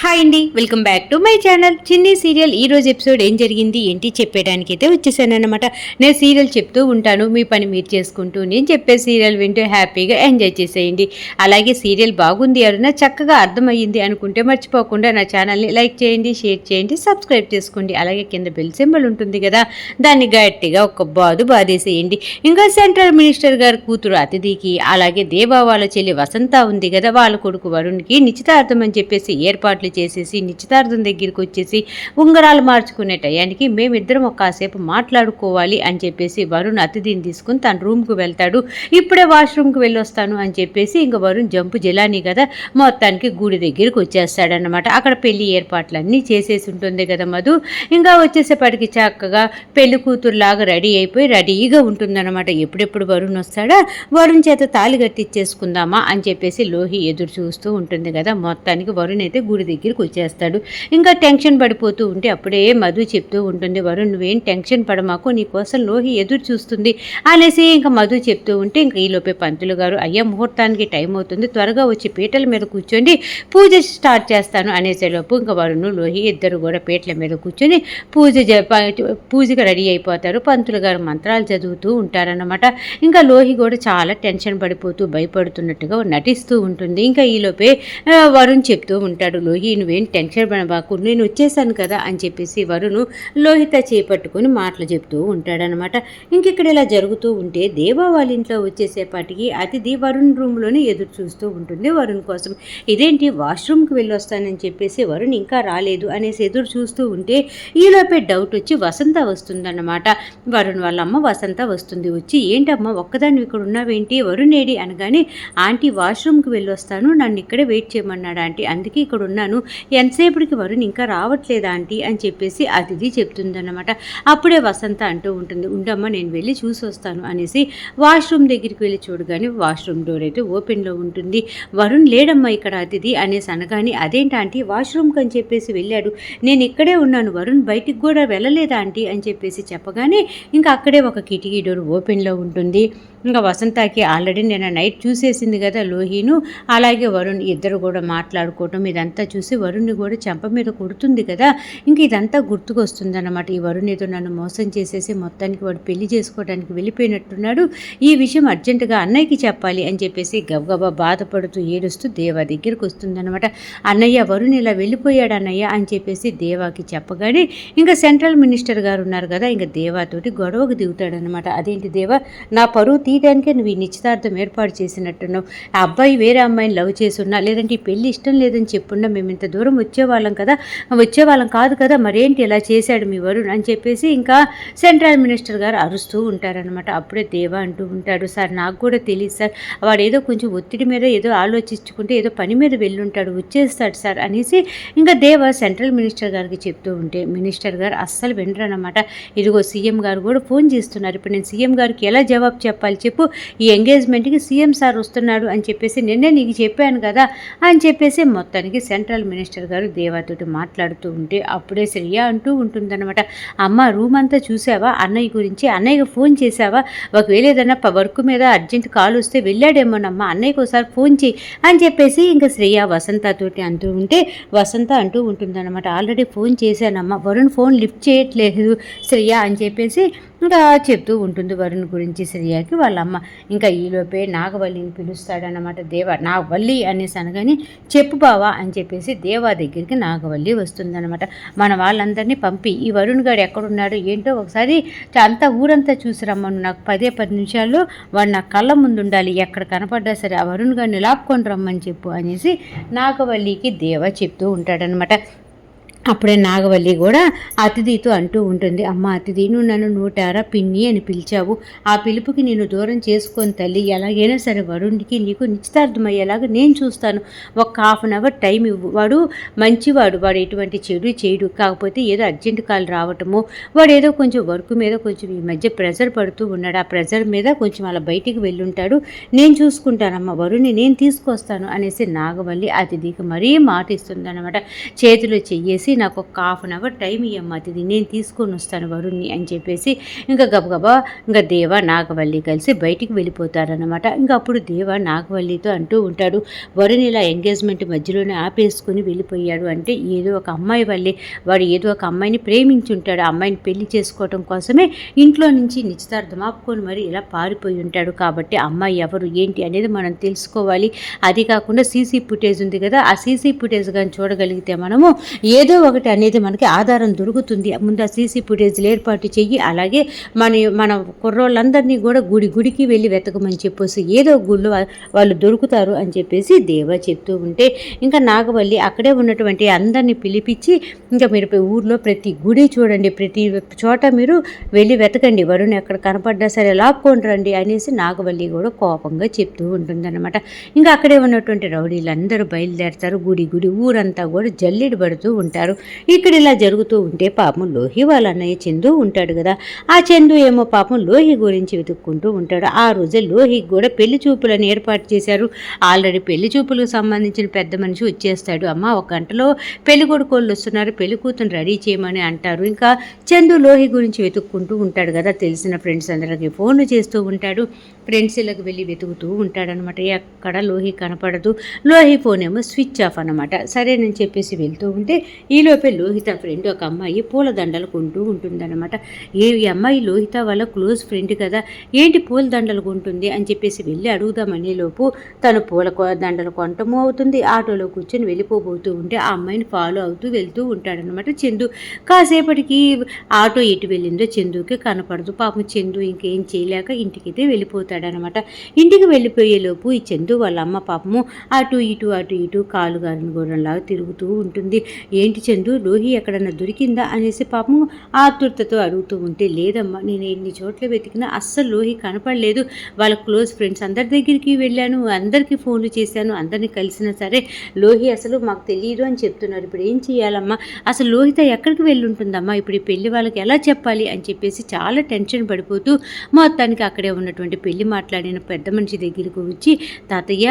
Hi అండి welcome back to my channel. Chinni serial ఈ రోజు ఎపిసోడ్ ఏం జరిగింది ఏంటి చెప్పేయడానికి అయితే వచ్చేసాను అనమాట నేను సీరియల్ చెప్తూ ఉంటాను మీ పని మీరు చేసుకుంటూ నేను చెప్పే సీరియల్ వింటూ హ్యాపీగా ఎంజాయ్ చేసేయండి. అలాగే సీరియల్ బాగుంది ఎవరైనా చక్కగా అర్థమయ్యింది అనుకుంటే మర్చిపోకుండా నా ఛానల్ని లైక్ చేయండి షేర్ చేయండి సబ్స్క్రైబ్ చేసుకోండి. అలాగే కింద బెల్ సింబల్ ఉంటుంది కదా దాన్ని గట్టిగా ఒక బాదు బాధేసేయండి ఇంకా సెంట్రల్ మినిస్టర్ గారు కూతురు అతిథికి అలాగే దేవా వాళ్ళ చెల్లి వసంత ఉంది కదా వాళ్ళ కొడుకు వరుణ్కి నిశ్చితార్థం అని చెప్పేసి ఏర్పాట్లు చేసేసి నిశ్చితార్థం దగ్గరికి వచ్చేసి ఉంగరాలు మార్చుకునే టయానికి మేమిద్దరం ఒక కాసేపు మాట్లాడుకోవాలి అని చెప్పేసి వరుణ్ అతిథిని తీసుకుని తన రూమ్కి వెళ్తాడు. ఇప్పుడే వాష్రూమ్కి వెళ్ళొస్తాను అని చెప్పేసి ఇంకా వరుణ్ జంపు జలాని కదా మొత్తానికి గుడి దగ్గరికి వచ్చేస్తాడనమాట అక్కడ పెళ్ళి ఏర్పాట్లన్నీ చేసేసి ఉంటుంది కదా మధు. ఇంకా వచ్చేసేపటికి చక్కగా పెళ్ళి కూతురులాగా రెడీ అయిపోయి రెడీగా ఉంటుందన్నమాట. ఎప్పుడెప్పుడు వరుణ్ వస్తాడా? వరుణ్ చేత తాళి కట్టించేసుకుందామా అని చెప్పేసి లోహి ఎదురు చూస్తూ ఉంటుంది కదా మొత్తానికి వరుణ్ అయితే గుడి దగ్గరికి వచ్చేస్తాడు. ఇంకా టెన్షన్ పడిపోతూ ఉంటే అప్పుడే మధు చెప్తూ ఉంటుంది వరుణ్ నువ్వేం టెన్షన్ పడమాకు నీ కోసం లోహి ఎదురు చూస్తుంది అనేసి ఇంకా మధు చెప్తూ ఉంటే ఇంకా ఈలోపే పంతులు గారు అయ్యే ముహూర్తానికి టైం అవుతుంది త్వరగా వచ్చి పీటల మీద కూర్చోండి పూజ స్టార్ట్ చేస్తాను అనేసేలోపు ఇంకా వరుణ్ లోహి ఇద్దరు కూడా పీటల మీద కూర్చొని పూజ పూజకి రెడీ అయిపోతారు. పంతులు గారు మంత్రాలు చదువుతూ ఉంటారన్నమాట. ఇంకా లోహి కూడా చాలా టెన్షన్ పడిపోతూ భయపడుతున్నట్టుగా నటిస్తూ ఉంటుంది. ఇంకా ఈలోపే వరుణ్ చెప్తూ ఉంటాడు లోహి నువ్వేం టెన్షన్ పడబాకు నేను వచ్చేసాను కదా అని చెప్పేసి వరుణ్ లోహిత చేపట్టుకుని మాటలు చెప్తూ ఉంటాడనమాట ఇంక ఇక్కడ ఇలా జరుగుతూ ఉంటే దేవా వాళ్ళ ఇంట్లో వచ్చేసేపాటికి అతిథి వరుణ్ రూమ్లోనే ఎదురు చూస్తూ ఉంటుంది వరుణ్ కోసం. ఇదేంటి వాష్రూమ్కి వెళ్ళి వస్తానని చెప్పేసి వరుణ్ ఇంకా రాలేదు అనేసి ఎదురు చూస్తూ ఉంటే ఈలోపే డౌట్ వచ్చి వసంత వస్తుందన్నమాట. వరుణ్ వాళ్ళ అమ్మ వసంత వస్తుంది వచ్చి ఏంటమ్మా ఒక్కదాన్ని ఇక్కడ ఉన్నావేంటి? వరుణ్ ఏడి? అనగానే ఆంటీ వాష్రూమ్కి వెళ్ళి వస్తాను నన్ను ఇక్కడే వెయిట్ చేయమన్నాడు ఆంటీ అందుకే ఇక్కడ ఉన్నాను ఎంతసేపటికి వరుణ్ ఇంకా రావట్లేదా ఆంటీ? అని చెప్పేసి అతిథి చెప్తుందన్నమాట. అప్పుడే వసంత అంటూ ఉంటుంది. ఉండమ్మా నేను వెళ్ళి చూసి వస్తాను అనేసి వాష్రూమ్ దగ్గరికి వెళ్ళి చూడగానే వాష్రూమ్ డోర్ అయితే ఓపెన్లో ఉంటుంది. వరుణ్ లేడమ్మా ఇక్కడ అతిథి అనేసి అనగానే అదేంటి ఆంటీ? వాష్రూమ్కి అని చెప్పేసి వెళ్ళాడు. నేను ఇక్కడే ఉన్నాను. వరుణ్ బయటికి కూడా వెళ్ళలేదా ఆంటీ? అని చెప్పేసి చెప్పగానే ఇంకా అక్కడే ఒక కిటికీ డోర్ ఓపెన్లో ఉంటుంది. ఇంకా వసంతకి ఆల్రెడీ నేను నైట్ చూసేసింది కదా లోహిను. అలాగే వరుణ్ ఇద్దరు కూడా మాట్లాడుకోవటం ఇదంతా చూసి వరుణ్ని కూడా చెంప మీద కొడుతుంది కదా. ఇంక ఇదంతా గుర్తుకొస్తుందన్నమాట. ఈ వరుణ్ ఏదో నన్ను మోసం చేసేసి మొత్తానికి వాడు పెళ్ళి చేసుకోవడానికి వెళ్ళిపోయినట్టున్నాడు. ఈ విషయం అర్జెంటుగా అన్నయ్యకి చెప్పాలి అని చెప్పేసి గబగబా బాధపడుతూ ఏడుస్తూ దేవా దగ్గరికి వస్తుందన్నమాట. అన్నయ్య వరుణ్ ఇలా వెళ్ళిపోయాడు అన్నయ్య అని చెప్పేసి దేవాకి చెప్పగానే ఇంకా సెంట్రల్ మినిస్టర్ గారు ఉన్నారు కదా ఇంకా దేవాతోటి గొడవకు దిగుతాడనమాట అదేంటి దేవా నా పరువు తీయడానికే నువ్వు ఈ నిశ్చితార్థం ఏర్పాటు చేసినట్టున్నావు. ఆ అబ్బాయి వేరే అమ్మాయిని లవ్ చేసున్నా లేదంటే ఈ పెళ్ళి ఇష్టం లేదని చెప్పున్నా మేము ఇంత దూరం వచ్చేవాళ్ళం కదా వచ్చేవాళ్ళం కాదు కదా మరేంటి ఇలా చేశాడు మీ వరుణ్ అని చెప్పేసి ఇంకా సెంట్రల్ మినిస్టర్ గారు అరుస్తూ ఉంటారనమాట అప్పుడే దేవా అంటూ ఉంటాడు సార్ నాకు కూడా తెలియదు సార్. వాడు ఏదో కొంచెం ఒత్తిడి మీద ఏదో ఆలోచించుకుంటే ఏదో పని మీద వెళ్ళుంటాడు వచ్చేస్తాడు సార్ అనేసి ఇంకా దేవ సెంట్రల్ మినిస్టర్ గారికి చెప్తూ ఉంటే మినిస్టర్ గారు అస్సలు వినరనమాట ఇదిగో సీఎం గారు కూడా ఫోన్ చేస్తున్నారు. ఇప్పుడు నేను సీఎం గారికి ఎలా జవాబు చెప్పాలి చెప్పు ఈ ఎంగేజ్మెంట్కి సీఎం సార్ వస్తున్నాడు అని చెప్పేసి నిన్నే నీకు చెప్పాను కదా అని చెప్పేసి మొత్తానికి సెంట్రల్ మినిస్టర్ గారు దేవాతోటి మాట్లాడుతూ ఉంటే అప్పుడే శ్రేయ అంటూ ఉంటుందన్నమాట. అమ్మ రూమ్ అంతా చూసావా? అన్నయ్య గురించి అన్నయ్యకి ఫోన్ చేసావా? ఒకవేళ ఏదైనా వర్క్ మీద అర్జెంట్ కాల్ వస్తే వెళ్ళాడేమోనమ్మా అన్నయ్యకి ఒకసారి ఫోన్ చేయి అని చెప్పేసి ఇంకా శ్రేయ వసంతతోటి అంటూ ఉంటే వసంత అంటూ ఉంటుందన్నమాట. ఆల్రెడీ ఫోన్ చేశానమ్మా వరుణ్ ఫోన్ లిఫ్ట్ చేయట్లేదు శ్రేయ అని చెప్పేసి ఇంకా చెప్తూ ఉంటుంది వరుణ్ గురించి శ్రేయకి. వాళ్ళ అమ్మ ఇంకా ఈలోపే నాగవల్లిని పిలుస్తాడనమాట దేవ నాగవల్లి అనేసి అనగానే చెప్పు బావా అని చెప్పేసి దేవా దగ్గరికి నాగవల్లి వస్తుందన్నమాట. మన వాళ్ళందరినీ పంపి ఈ వరుణ్ గారు ఎక్కడున్నాడు? ఏంటో ఒకసారి అంతా ఊరంతా చూసి రమ్మను నాకు పదే పది నిమిషాల్లో వాడు నా కళ్ళ ముందు ఉండాలి ఎక్కడ కనపడ్డా సరే ఆ వరుణ్ గారిని లాక్కొని రమ్మని చెప్పు అనేసి నాగవల్లికి దేవ చెప్తూ ఉంటాడనమాట అప్పుడే నాగవల్లి కూడా అతిథితో అంటూ ఉంటుంది అమ్మ అతిథి నువ్వు నన్ను నూటారా పిన్ని అని పిలిచావు. ఆ పిలుపుకి నేను దూరం చేసుకొని తల్లి ఎలాగైనా సరే వరుణ్కి నీకు నిశ్చితార్థమయ్యేలాగా నేను చూస్తాను. ఒక హాఫ్ అన్ అవర్ టైం ఇవ్వు. వాడు మంచివాడు వాడు ఎటువంటి చెడు చేయడు. కాకపోతే ఏదో అర్జెంట్ కాల్ రావటము వాడు ఏదో కొంచెం వర్క్ మీద కొంచెం ఈ మధ్య ప్రెజర్ పడుతూ ఉన్నాడు. ఆ ప్రెజర్ మీద కొంచెం అలా బయటికి వెళ్ళుంటాడు. నేను చూసుకుంటానమ్మ వరుణ్ని నేను తీసుకొస్తాను అనేసి నాగవల్లి అతిథికి మరీ మాట ఇస్తుందన్నమాట చేతిలో చెయ్యేసి చేసి నాకు ఒక హాఫ్ అన్ అవర్ టైం ఇవ్వమ్మా అది నేను తీసుకొని వస్తాను వరుణ్ణి అని చెప్పేసి ఇంకా గబగబా ఇంకా దేవ నాగవల్లి కలిసి బయటికి వెళ్ళిపోతారనమాట ఇంకా అప్పుడు దేవ నాగవల్లితో అంటూ ఉంటాడు వరుణ్ ఇలా ఎంగేజ్మెంట్ మధ్యలోనే ఆపేసుకుని వెళ్ళిపోయాడు అంటే ఏదో ఒక అమ్మాయి వల్లే వాడు ఏదో ఒక అమ్మాయిని ప్రేమించి ఉంటాడు ఆ అమ్మాయిని పెళ్ళి చేసుకోవటం కోసమే ఇంట్లో నుంచి నిశ్చితార్థం ఆపుకొని మరి ఇలా పారిపోయి ఉంటాడు. కాబట్టి అమ్మాయి ఎవరు ఏంటి అనేది మనం తెలుసుకోవాలి. అది కాకుండా సీసీ ఫుటేజ్ ఉంది కదా ఆ సీసీ ఫుటేజ్ కానీ చూడగలిగితే మనము ఏదో ఒకటి అనేది మనకి ఆధారం దొరుకుతుంది. ముందు ఆ సీసీ ఫుటేజ్లు ఏర్పాటు చెయ్యి అలాగే మన మన కుర్రోళ్ళందరినీ కూడా గుడి గుడికి వెళ్ళి వెతకమని చెప్పేసి ఏదో గుళ్ళు వాళ్ళు దొరుకుతారు అని చెప్పేసి దేవ చెప్తూ ఉంటే ఇంకా నాగవల్లి అక్కడే ఉన్నటువంటి అందరినీ పిలిపించి ఇంకా మీరు ఊర్లో ప్రతి గుడి చూడండి ప్రతి చోట మీరు వెళ్ళి వెతకండి. వరుణ్ ఎక్కడ కనపడ్డా సరే లాక్కొని రండి అనేసి నాగవల్లి కూడా కోపంగా చెప్తూ ఉంటుందన్నమాట. ఇంకా అక్కడే ఉన్నటువంటి రౌడీలందరూ బయలుదేరతారు. గుడి గుడి ఊరంతా కూడా జల్లెడు పడుతూ ఉంటారు. ఇక్కడ ఇలా జరుగుతూ ఉంటే పాపం లోహి వాళ్ళ అన్నయ్య చందు ఉంటాడు కదా. ఆ చందు ఏమో పాపం లోహి గురించి వెతుక్కుంటూ ఉంటాడు. ఆ రోజే లోహికి కూడా పెళ్ళి చూపులను ఏర్పాటు చేశారు. ఆల్రెడీ పెళ్ళి చూపులకు సంబంధించిన పెద్ద మనిషి వచ్చేస్తాడు. అమ్మ ఒక గంటలో పెళ్ళి కొడుకోళ్ళు వస్తున్నారు. పెళ్ళి కూతురు రెడీ చేయమని అంటారు. ఇంకా చందు లోహి గురించి వెతుక్కుంటూ ఉంటాడు కదా. తెలిసిన ఫ్రెండ్స్ అందరికి ఫోన్లు చేస్తూ ఉంటాడు. ఫ్రెండ్స్ ఇళ్ళకి వెళ్ళి వెతుకుతూ ఉంటాడనమాట. ఎక్కడ లోహి కనపడదు. లోహి ఫోన్ ఏమో స్విచ్ ఆఫ్ అనమాట సరేనని చెప్పేసి వెళ్తూ ఉంటే ఈలోపే లోహిత ఫ్రెండ్ ఒక అమ్మాయి పూల దండలు కొంటూ ఉంటుందన్నమాట. ఏ ఈ అమ్మాయి లోహిత వాళ్ళ క్లోజ్ ఫ్రెండ్ కదా ఏంటి పూల దండలు కొంటుంది అని చెప్పేసి వెళ్ళి అడుగుదామనే లోపు తను పూల దండలు కొనటము అవుతుంది. ఆటోలో కూర్చొని వెళ్ళిపోబోతూ ఉంటే ఆ అమ్మాయిని ఫాలో అవుతూ వెళ్తూ ఉంటాడనమాట చందు. కాసేపటికి ఆటో ఎటు వెళ్ళిందో చందుకి కనపడదు. పాపం చందు ఇంకేం చేయలేక ఇంటికైతే వచ్చాడనమాట ఇంటికి వెళ్ళిపోయేలోపు ఈ చందు వాళ్ళ అమ్మ పాపము అటు ఇటు అటు ఇటు కాలు గారిని గోడంలాగా తిరుగుతూ ఉంటుంది. ఏంటి చందు లోహి ఎక్కడన్నా దొరికిందా అనేసి పాపము ఆతృతతో అడుగుతూ ఉంటే లేదమ్మా నేను ఎన్ని చోట్ల వెతికినా అస్సలు లోహి కనపడలేదు. వాళ్ళ క్లోజ్ ఫ్రెండ్స్ అందరి దగ్గరికి వెళ్ళాను అందరికీ ఫోన్లు చేశాను అందరినీ కలిసినా సరే లోహి అసలు మాకు తెలియదు అని చెప్తున్నారు. ఇప్పుడు ఏం చేయాలమ్మా? అసలు లోహిత ఎక్కడికి వెళ్ళుంటుందమ్మా? ఇప్పుడు ఈ పెళ్ళి వాళ్ళకి ఎలా చెప్పాలి అని చెప్పేసి చాలా టెన్షన్ పడిపోతూ మొత్తానికి అక్కడే ఉన్నటువంటి పెళ్ళి మాట్లాడిన పెద్ద మనిషి దగ్గరికి వచ్చి తాతయ్య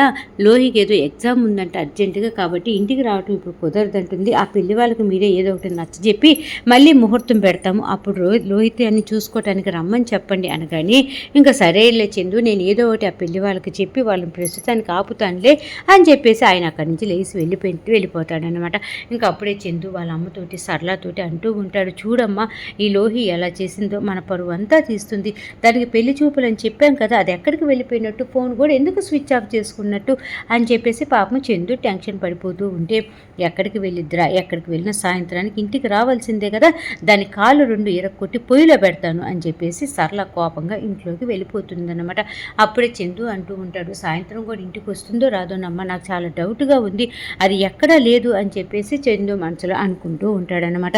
లోహికి ఏదో ఎగ్జామ్ ఉందంట అర్జెంటుగా కాబట్టి ఇంటికి రావటం ఇప్పుడు కుదరదంటుంది. ఆ పెళ్ళి వాళ్ళకి మీరే ఏదో ఒకటి నచ్చజెప్పి మళ్ళీ ముహూర్తం పెడతాము. అప్పుడు రో లోహిత్ అని చూసుకోవటానికి రమ్మని చెప్పండి అనగానే ఇంకా సరేలే చందు నేను ఏదో ఒకటి ఆ పెళ్ళి వాళ్ళకి చెప్పి వాళ్ళని ప్రస్తుతానికి ఆపుతానులే అని చెప్పేసి ఆయన అక్కడి నుంచి లేచి వెళ్ళిపోయి వెళ్ళిపోతాడనమాట ఇంకా అప్పుడే చందు వాళ్ళ అమ్మతోటి సరళతోటి అంటూ ఉంటాడు చూడమ్మా ఈ లోహి ఎలా చేసిందో మన పరువు అంతా తీస్తుంది. దానికి పెళ్ళి చూపులు అని చెప్పాం కదా అది ఎక్కడికి వెళ్ళిపోయినట్టు ఫోన్ కూడా ఎందుకు స్విచ్ ఆఫ్ చేసుకున్నట్టు అని చెప్పేసి పాపం చందు టెన్షన్ పడిపోతూ ఉంటే ఎక్కడికి వెళ్ళిద్దిరా ఎక్కడికి వెళ్ళిన సాయంత్రానికి ఇంటికి రావాల్సిందే కదా దాని కాళ్ళు రెండు ఇరక్కొట్టి పొయ్యిలో పెడతాను అని చెప్పేసి సరళ కోపంగా ఇంట్లోకి వెళ్ళిపోతుందన్నమాట అప్పుడే చందు అంటూ ఉంటాడు సాయంత్రం కూడా ఇంటికి వస్తుందో రాదోనమ్మా నాకు చాలా డౌట్గా ఉంది అది ఎక్కడా లేదు అని చెప్పేసి చందు మనసులో అనుకుంటూ ఉంటాడనమాట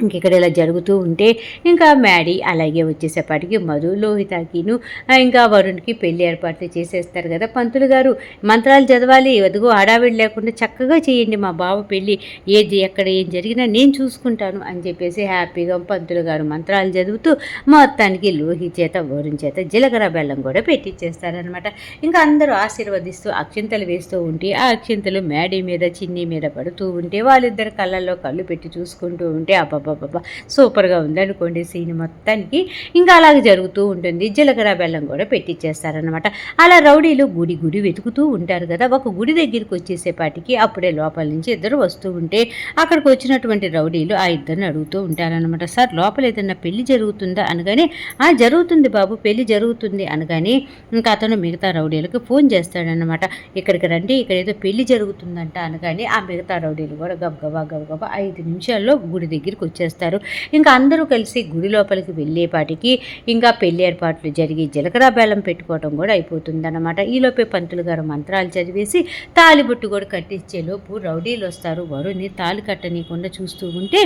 ఇంక ఇక్కడ ఇలా జరుగుతూ ఉంటే ఇంకా మ్యాడీ అలాగే వచ్చేసేపాటికి మధు లోహితాకిను ఇంకా వరుణ్కి పెళ్ళి ఏర్పాట్లు చేసేస్తారు కదా పంతులు గారు. మంత్రాలు చదవాలి అదిగో హడావిడి లేకుండా చక్కగా చేయండి మా బావ పెళ్ళి ఏది ఎక్కడ ఏం జరిగినా నేను చూసుకుంటాను అని చెప్పేసి హ్యాపీగా పంతులు గారు మంత్రాలు చదువుతూ మొత్తానికి లోహి చేత వరుణ్ చేత జీలకర్ర బెల్లం కూడా పెట్టించేస్తారనమాట ఇంకా అందరూ ఆశీర్వదిస్తూ అక్షింతలు వేస్తూ ఉంటే ఆ అక్షింతలు మ్యాడీ మీద చిన్ని మీద పడుతూ ఉంటే వాళ్ళిద్దరు కళ్ళల్లో కళ్ళు పెట్టి చూసుకుంటూ ఉంటే అబ్బా అబ్బాబ్బాబ్బా సూపర్గా ఉందనుకోండి సీన్ మొత్తానికి. ఇంకా అలాగే జరుగుతూ ఉంటుంది. జీలకర్ర బెల్లం కూడా పెట్టించేస్తారనమాట అలా రౌడీలు గుడి గుడి వెతుకుతూ ఉంటారు కదా. ఒక గుడి దగ్గరికి వచ్చేసేపాటికి అప్పుడే లోపల నుంచి ఇద్దరు వస్తూ ఉంటే అక్కడికి వచ్చినటువంటి రౌడీలు ఆ ఇద్దరిని అడుగుతూ ఉంటారనమాట సార్ లోపల ఏదైనా పెళ్ళి జరుగుతుందా? అనగానే ఆ జరుగుతుంది బాబు పెళ్ళి జరుగుతుంది. అనగానే ఇంకా అతను మిగతా రౌడీలకు ఫోన్ చేస్తాడనమాట ఇక్కడికి రండి ఇక్కడ ఏదో పెళ్ళి జరుగుతుందంట. అనగానే ఆ మిగతా రౌడీలు కూడా గబగబా గబగబా ఐదు నిమిషాల్లో గుడి దగ్గరికి వచ్చేస్తారు. ఇంకా అందరూ కలిసి గుడి లోపలికి వెళ్ళేపాటికి ఇంకా పెళ్ళి ఏర్పాట్లు జరిగి జీలకర్ర బెల్లం పెట్టుకోవడం కూడా అయిపోతుందన్నమాట. ఈలోపే పంతులు గారు మంత్రాలు చదివేసి తాలిబొట్టు కూడా కట్టించేలోపు రౌడీలు వస్తారు. వరుణ్ణి తాలి కట్టనీయకుండా చూస్తూ ఉంటే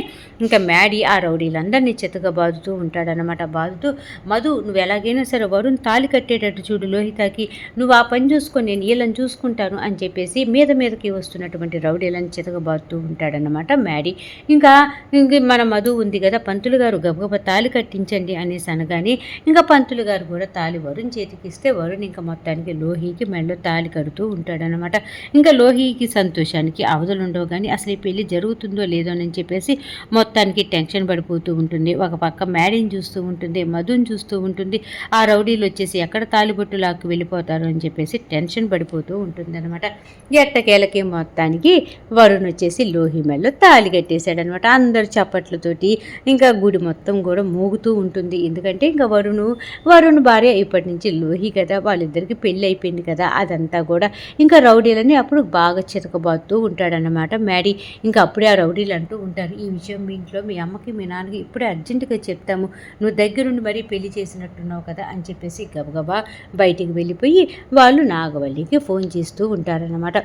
ఇంకా మ్యాడీ ఆ రౌడీలందరినీ చెత్తగా బాదుతూ ఉంటాడనమాట బాదుతూ మధు నువ్వు ఎలాగైనా సరే వరుణ్ తాలి కట్టేటట్టు చూడు లోహితాకి. నువ్వు ఆ పని చూసుకొని నేను వీళ్ళని చూసుకుంటాను అని చెప్పేసి మీద మీదకి వస్తున్నటువంటి రౌడీలను చితకబాదుతూ ఉంటాడనమాట మ్యాడీ. ఇంకా ఇంక మన మధు ఉంది కదా పంతులు గారు గబగబ తాలి కట్టించండి అనేసి అనగానే ఇంకా పంతులు గారు కూడా తాలి వరుణ్ చేతికి ఇస్తే వరుణ్ ఇంకా మొత్తానికి లోహికి మెడలో తాలి కడుతూ ఉంటాడనమాట ఇంకా లోహికి సంతోషానికి అవధులు ఉండవు కానీ అసలు ఈ పెళ్ళి జరుగుతుందో లేదో అని చెప్పేసి మొత్తానికి టెన్షన్ పడిపోతూ ఉంటుంది. ఒక పక్క మ్యాడీని చూస్తూ ఉంటుంది మధుని చూస్తూ ఉంటుంది. ఆ రౌడీలు వచ్చేసి ఎక్కడ తాలిబొట్టు లాక్కు వెళ్ళిపోతారు అని చెప్పేసి టెన్షన్ పడిపోతూ ఉంటుంది అనమాట ఎట్టకేలకి మొత్తానికి వరుణ్ వచ్చేసి లోహి మెల్లో తాలి కట్టేశాడనమాట అందరు చప్పట్లతోటి ఇంకా గుడి మొత్తం కూడా మోగుతూ ఉంటుంది. ఎందుకంటే ఇంకా వరుణు వరుణ్ భార్య ఇప్పటి నుంచి లోహి కదా వాళ్ళిద్దరికి పెళ్ళి అయిపోయింది కదా అదంతా కూడా ఇంకా రౌడీలని అప్పుడు బాగా చితకబాదుతూ ఉంటాడనమాట మ్యాడీ ఇంకా అప్పుడే ఆ రౌడీలు అంటూ ఉంటారు ఈ విషయం మీ ఇంట్లో మీ అమ్మకి మీ నాన్నకి ఇప్పుడే అర్జెంటుగా చెప్తాము. నువ్వు దగ్గరుండి మరీ పెళ్ళి చేసినట్టున్నావు కదా అని చెప్పేసి గబగబా బయటికి వెళ్ళిపోయి వాళ్ళు నాగవల్లికి ఫోన్ చేస్తూ ఉంటారనమాట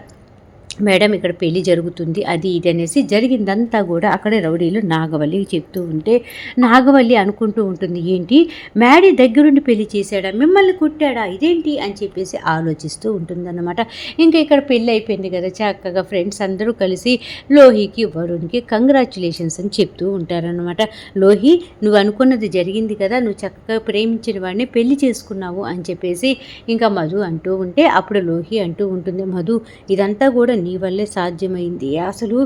మేడం ఇక్కడ పెళ్ళి జరుగుతుంది అది ఇది అనేసి జరిగిందంతా కూడా అక్కడే రౌడీలు నాగవల్లి చెప్తూ ఉంటే నాగవల్లి అనుకుంటూ ఉంటుంది ఏంటి? మ్యాడీ దగ్గరుండి పెళ్ళి చేశాడా? మిమ్మల్ని కుట్టాడా? ఇదేంటి? అని చెప్పేసి ఆలోచిస్తూ ఉంటుందన్నమాట. ఇంకా ఇక్కడ పెళ్ళి అయిపోయింది కదా చక్కగా ఫ్రెండ్స్ అందరూ కలిసి లోహికి వరుణ్కి కంగ్రాచులేషన్స్ అని చెప్తూ ఉంటారనమాట లోహి నువ్వు అనుకున్నది జరిగింది కదా నువ్వు చక్కగా ప్రేమించిన వాడిని పెళ్ళి చేసుకున్నావు అని చెప్పేసి ఇంకా మధు అంటూ ఉంటే అప్పుడు లోహి అంటూ ఉంటుంది మధు ఇదంతా కూడా నీ వల్లే సాధ్యమైంది. అసలు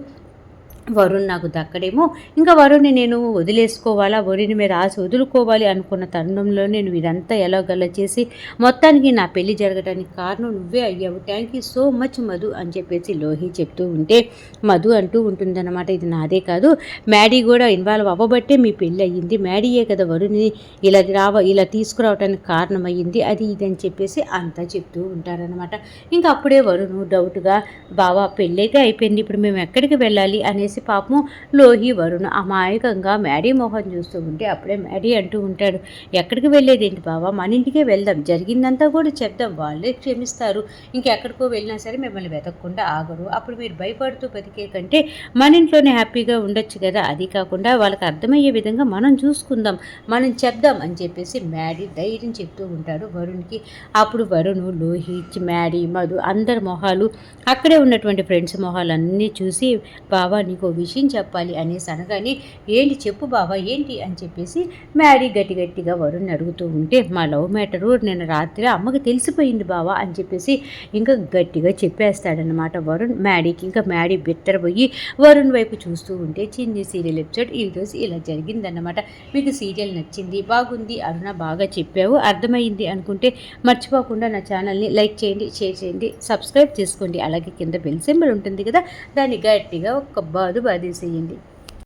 వరుణ్ నాకు దక్కడేమో. ఇంకా వరుణ్ని నేను వదిలేసుకోవాలా? వరుణ్ని మీద ఆశ వదులుకోవాలి అనుకున్న తరుణంలో నేను ఇదంతా ఎలాగలా చేసి మొత్తానికి నా పెళ్ళి జరగడానికి కారణం నువ్వే అయ్యావు. Thank you so much Madhu అని చెప్పేసి లోహి చెప్తూ ఉంటే మధు అంటూ ఉంటుందన్నమాట. ఇది నాదే కాదు. మ్యాడీ కూడా ఇన్వాల్వ్ అవ్వబట్టే మీ పెళ్ళి అయ్యింది. మ్యాడీయే కదా వరుణ్ని ఇలా రావ ఇలా తీసుకురావడానికి కారణమయ్యింది. అది ఇది అని చెప్పేసి అంతా చెప్తూ ఉంటారనమాట ఇంకా అప్పుడే వరుణ్ డౌట్గా బావా పెళ్ళైతే అయిపోయింది. ఇప్పుడు మేము ఎక్కడికి వెళ్ళాలి? అనేసి చేసి పాపం లోహి వరుణ్ అమాయకంగా మ్యాడీ మొహం చూస్తూ ఉంటే అప్పుడే మ్యాడీ అంటూ ఉంటాడు ఎక్కడికి వెళ్ళేదేంటి బావా? మన ఇంటికే వెళ్దాం. జరిగిందంతా కూడా చెప్దాం. వాళ్ళే క్షమిస్తారు. ఇంకెక్కడికో వెళ్ళినా సరే మిమ్మల్ని వెతకకుండా ఆగరు. అప్పుడు మీరు భయపడుతూ బతికే కంటే మన ఇంట్లోనే హ్యాపీగా ఉండొచ్చు కదా. అది కాకుండా వాళ్ళకి అర్థమయ్యే విధంగా మనం చూసుకుందాం. మనం చెప్దాం అని చెప్పేసి మ్యాడీ ధైర్యం చెప్తూ ఉంటాడు వరుణ్కి. అప్పుడు వరుణ్ లోహిత్ మ్యాడీ మధు అందరి మొహాలు అక్కడే ఉన్నటువంటి ఫ్రెండ్స్ మొహాలు అన్నీ చూసి బావా నీకు నీకో విషయం చెప్పాలి అనేసి అనగానే ఏంటి చెప్పు బావా ఏంటి? అని చెప్పేసి మ్యాడీ గట్టి గట్టిగా వరుణ్ అడుగుతూ ఉంటే మా లవ్ మ్యాటరు నేను రాత్రి అమ్మకి తెలిసిపోయింది బావా అని చెప్పేసి ఇంకా గట్టిగా చెప్పేస్తాడనమాట వరుణ్. మ్యాడీకి ఇంకా మ్యాడీ బిత్తరపోయి వరుణ్ వైపు చూస్తూ ఉంటే చిన్ని సీరియల్ ఎపిసోడ్ ఈరోజు ఇలా జరిగిందన్నమాట. మీకు సీరియల్ నచ్చింది బాగుంది అరుణ బాగా చెప్పావు అర్థమైంది అనుకుంటే మర్చిపోకుండా నా ఛానల్ని లైక్ చేయండి షేర్ చేయండి సబ్స్క్రైబ్ చేసుకోండి. అలాగే కింద బెల్ సింబల్ ఉంటుంది కదా దాన్ని గట్టిగా ఒక బదిలీ బాధేసేయండి